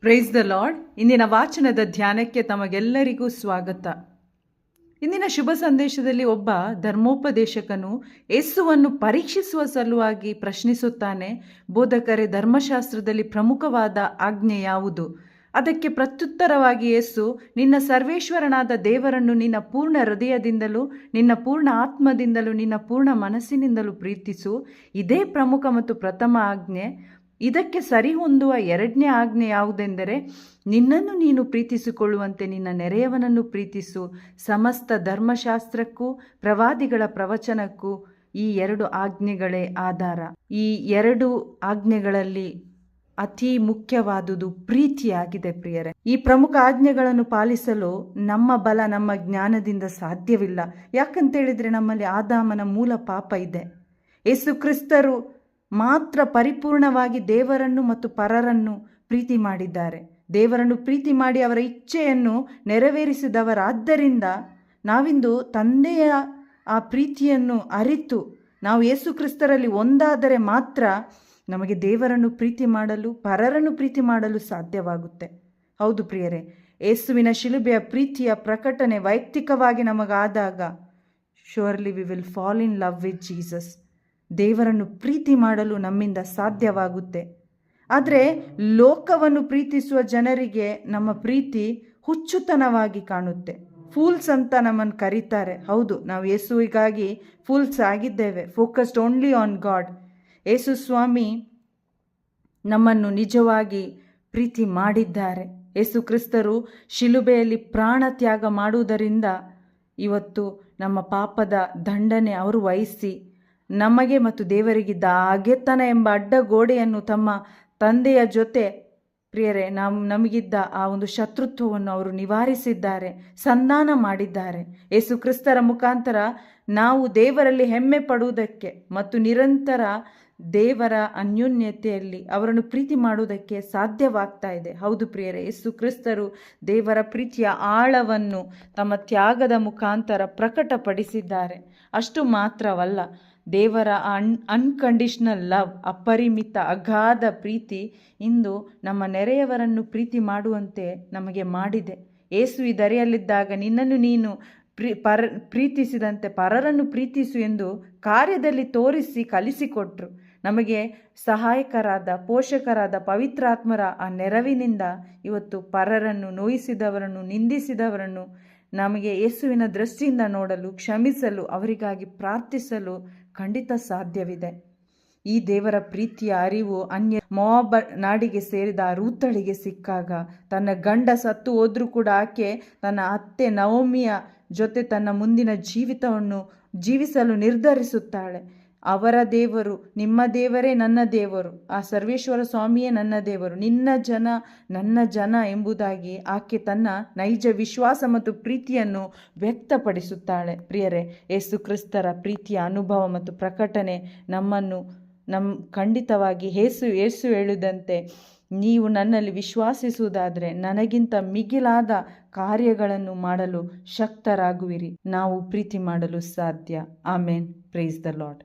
Praise the lord ಇಂದಿನ ವಾಚನದ ಧ್ಯಾನಕ್ಕೆ ತಮಗೆಲ್ಲರಿಗೂ ಸ್ವಾಗತ. ಇಂದಿನ ಶುಭ ಸಂದೇಶದಲ್ಲಿ ಒಬ್ಬ ಧರ್ಮೋಪದೇಶಕನು ಯೇಸುವನ್ನು ಪರೀಕ್ಷಿಸುವ ಸಲುವಾಗಿ ಪ್ರಶ್ನಿಸುತ್ತಾನೆ, ಬೋಧಕರೇ, ಧರ್ಮಶಾಸ್ತ್ರದಲ್ಲಿ ಪ್ರಮುಖವಾದ ಆಜ್ಞೆ ಯಾವುದು? ಅದಕ್ಕೆ ಪ್ರತ್ಯುತ್ತರವಾಗಿ ಯೇಸು, ನಿನ್ನ ಸರ್ವೇಶ್ವರನಾದ ದೇವರನ್ನು ನಿನ್ನ ಪೂರ್ಣ ಹೃದಯದಿಂದಲೂ, ನಿನ್ನ ಪೂರ್ಣ ಆತ್ಮದಿಂದಲೂ, ನಿನ್ನ ಪೂರ್ಣ ಮನಸ್ಸಿನಿಂದಲೂ ಪ್ರೀತಿಸು. ಇದೇ ಪ್ರಮುಖ ಮತ್ತು ಪ್ರಥಮ ಆಜ್ಞೆ. ಇದಕ್ಕೆ ಸರಿಹೊಂದುವ ಎರಡನೇ ಆಜ್ಞೆ ಯಾವುದೆಂದರೆ, ನಿನ್ನನ್ನು ನೀನು ಪ್ರೀತಿಸಿಕೊಳ್ಳುವಂತೆ ನಿನ್ನ ನೆರೆಯವನನ್ನು ಪ್ರೀತಿಸು. ಸಮಸ್ತ ಧರ್ಮಶಾಸ್ತ್ರಕ್ಕೂ, ಪ್ರವಾದಿಗಳ ಪ್ರವಚನಕ್ಕೂ ಈ ಎರಡು ಆಜ್ಞೆಗಳೇ ಆಧಾರ. ಈ ಎರಡು ಆಜ್ಞೆಗಳಲ್ಲಿ ಅತಿ ಮುಖ್ಯವಾದುದು ಪ್ರೀತಿಯಾಗಿದೆ ಪ್ರಿಯರೇ. ಈ ಪ್ರಮುಖ ಆಜ್ಞೆಗಳನ್ನು ಪಾಲಿಸಲು ನಮ್ಮ ಬಲ ನಮ್ಮ ಜ್ಞಾನದಿಂದ ಸಾಧ್ಯವಿಲ್ಲ. ಯಾಕಂತೇಳಿದ್ರೆ ನಮ್ಮಲ್ಲಿ ಆದಾಮನ ಮೂಲ ಪಾಪ ಇದೆ. ಯೇಸು ಕ್ರಿಸ್ತರು ಮಾತ್ರ ಪರಿಪೂರ್ಣವಾಗಿ ದೇವರನ್ನು ಮತ್ತು ಪರರನ್ನು ಪ್ರೀತಿ ಮಾಡಿದ್ದಾರೆ. ದೇವರನ್ನು ಪ್ರೀತಿ ಮಾಡಿ ಅವರ ಇಚ್ಛೆಯನ್ನು ನೆರವೇರಿಸಿದವರಾದ್ದರಿಂದ ನಾವಿಂದು ತಂದೆಯ ಆ ಪ್ರೀತಿಯನ್ನು ಅರಿತು ನಾವು ಯೇಸು ಕ್ರಿಸ್ತರಲ್ಲಿ ಒಂದಾದರೆ ಮಾತ್ರ ನಮಗೆ ದೇವರನ್ನು ಪ್ರೀತಿ ಮಾಡಲು, ಪರರನ್ನು ಪ್ರೀತಿ ಮಾಡಲು ಸಾಧ್ಯವಾಗುತ್ತೆ. ಹೌದು ಪ್ರಿಯರೇ, ಯೇಸುವಿನ ಶಿಲುಬೆಯ ಪ್ರೀತಿಯ ಪ್ರಕಟಣೆ ವೈಯಕ್ತಿಕವಾಗಿ ನಮಗಾದಾಗ surely we will fall in love with Jesus ದೇವರನ್ನು ಪ್ರೀತಿ ಮಾಡಲು ನಮ್ಮಿಂದ ಸಾಧ್ಯವಾಗುತ್ತೆ. ಆದರೆ ಲೋಕವನ್ನು ಪ್ರೀತಿಸುವ ಜನರಿಗೆ ನಮ್ಮ ಪ್ರೀತಿ ಹುಚ್ಚುತನವಾಗಿ ಕಾಣುತ್ತೆ. ಫೂಲ್ಸ್ ಅಂತ ನಮ್ಮನ್ನು ಕರೀತಾರೆ. ಹೌದು, ನಾವು ಯೇಸುವಿಗಾಗಿ ಫೂಲ್ಸ್ ಆಗಿದ್ದೇವೆ. Focused only on God. ಯೇಸು ಸ್ವಾಮಿ ನಮ್ಮನ್ನು ನಿಜವಾಗಿ ಪ್ರೀತಿ ಮಾಡಿದ್ದಾರೆ. ಯೇಸು ಕ್ರಿಸ್ತರು ಶಿಲುಬೆಯಲ್ಲಿ ಪ್ರಾಣ ತ್ಯಾಗ ಮಾಡುವುದರಿಂದ ಇವತ್ತು ನಮ್ಮ ಪಾಪದ ದಂಡನೆ ಅವರು ವಹಿಸಿ ನಮಗೆ ಮತ್ತು ದೇವರಿಗಿದ್ದ ಅಗೆತನ ಎಂಬ ಅಡ್ಡ ಗೋಡೆಯನ್ನು ತಮ್ಮ ತಂದೆಯ ಜೊತೆ, ಪ್ರಿಯರೇ ನಾವು ನಮಗಿದ್ದ ಆ ಒಂದು ಶತ್ರುತ್ವವನ್ನು ಅವರು ನಿವಾರಿಸಿದ್ದಾರೆ ಸಂಧಾನ ಮಾಡಿದ್ದಾರೆ. ಯೇಸು ಕ್ರಿಸ್ತರ ಮುಖಾಂತರ ನಾವು ದೇವರಲ್ಲಿ ಹೆಮ್ಮೆ ಪಡುವುದಕ್ಕೆ ಮತ್ತು ನಿರಂತರ ದೇವರ ಅನ್ಯೋನ್ಯತೆಯಲ್ಲಿ ಅವರನ್ನು ಪ್ರೀತಿ ಮಾಡುವುದಕ್ಕೆ ಸಾಧ್ಯವಾಗ್ತಾ ಇದೆ. ಹೌದು ಪ್ರಿಯರೇ, ಯೇಸು ಕ್ರಿಸ್ತರು ದೇವರ ಪ್ರೀತಿಯ ಆಳವನ್ನು ತಮ್ಮ ತ್ಯಾಗದ ಮುಖಾಂತರ ಪ್ರಕಟಪಡಿಸಿದ್ದಾರೆ. ಅಷ್ಟು ಮಾತ್ರವಲ್ಲ ದೇವರ ಅನ್ ಅನ್ಕಂಡೀಷ್ನಲ್ ಲವ್ ಅಪರಿಮಿತ, ಅಗಾಧ ಪ್ರೀತಿ ಇಂದು ನಮ್ಮ ನೆರೆಯವರನ್ನು ಪ್ರೀತಿ ಮಾಡುವಂತೆ ನಮಗೆ ಮಾಡಿದೆ. ಏಸು ಈ ದರೆಯಲ್ಲಿದ್ದಾಗ ನಿನ್ನನ್ನು ನೀನು ಪ್ರೀ, ಪರ, ಪ್ರೀತಿಸಿದಂತೆ ಪರರನ್ನು ಪ್ರೀತಿಸು ಎಂದು ಕಾರ್ಯದಲ್ಲಿ ತೋರಿಸಿ ಕಲಿಸಿಕೊಟ್ರು. ನಮಗೆ ಸಹಾಯಕರಾದ, ಪೋಷಕರಾದ, ಪವಿತ್ರಾತ್ಮರ ಆ ನೆರವಿನಿಂದ ಇವತ್ತು ಪರರನ್ನು ನೋಯಿಸಿದವರನ್ನು, ನಿಂದಿಸಿದವರನ್ನು ನಮಗೆ ಯೇಸುವಿನ ದೃಷ್ಟಿಯಿಂದ ನೋಡಲು, ಕ್ಷಮಿಸಲು, ಅವರಿಗಾಗಿ ಪ್ರಾರ್ಥಿಸಲು ಖಂಡಿತ ಸಾಧ್ಯವಿದೆ. ಈ ದೇವರ ಪ್ರೀತಿಯ ಅರಿವು ಅನ್ಯ ಮೋಬ ನಾಡಿಗೆ ಸೇರಿದ ರೂತಳಿಗೆ ಸಿಕ್ಕಾಗ ತನ್ನ ಗಂಡ ಸತ್ತು ಹೋದ್ರೂ ಕೂಡ ಆಕೆ ತನ್ನ ಅತ್ತೆ ನವಮಿಯ ಜೊತೆ ತನ್ನ ಮುಂದಿನ ಜೀವಿತವನ್ನು ಜೀವಿಸಲು ನಿರ್ಧರಿಸುತ್ತಾಳೆ. ಅವರ ದೇವರು, ನಿಮ್ಮ ದೇವರೇ ನನ್ನ ದೇವರು, ಆ ಸರ್ವೇಶ್ವರ ಸ್ವಾಮಿಯೇ ನನ್ನ ದೇವರು, ನಿನ್ನ ಜನ, ನನ್ನ ಜನ ಎಂಬುದಾಗಿ ಆಕೆ ತನ್ನ ನೈಜ ವಿಶ್ವಾಸ ಮತ್ತು ಪ್ರೀತಿಯನ್ನು ವ್ಯಕ್ತಪಡಿಸುತ್ತಾಳೆ. ಪ್ರಿಯರೇ, ಯೇಸು ಕ್ರಿಸ್ತರ ಪ್ರೀತಿಯ ಅನುಭವ ಮತ್ತು ಪ್ರಕಟಣೆ ನಮ್ಮನ್ನು ನಮ್ಮ ಖಂಡಿತವಾಗಿ ಏಸು ಏಸು ಹೇಳುದಂತೆ ನೀವು ನನ್ನಲ್ಲಿ ವಿಶ್ವಾಸಿಸುವುದಾದರೆ ನನಗಿಂತ ಮಿಗಿಲಾದ ಕಾರ್ಯಗಳನ್ನು ಮಾಡಲು ಶಕ್ತರಾಗುವಿರಿ. ನಾವು ಪ್ರೀತಿ ಮಾಡಲು ಸಾಧ್ಯ. ಆಮೇನ್. Praise the Lad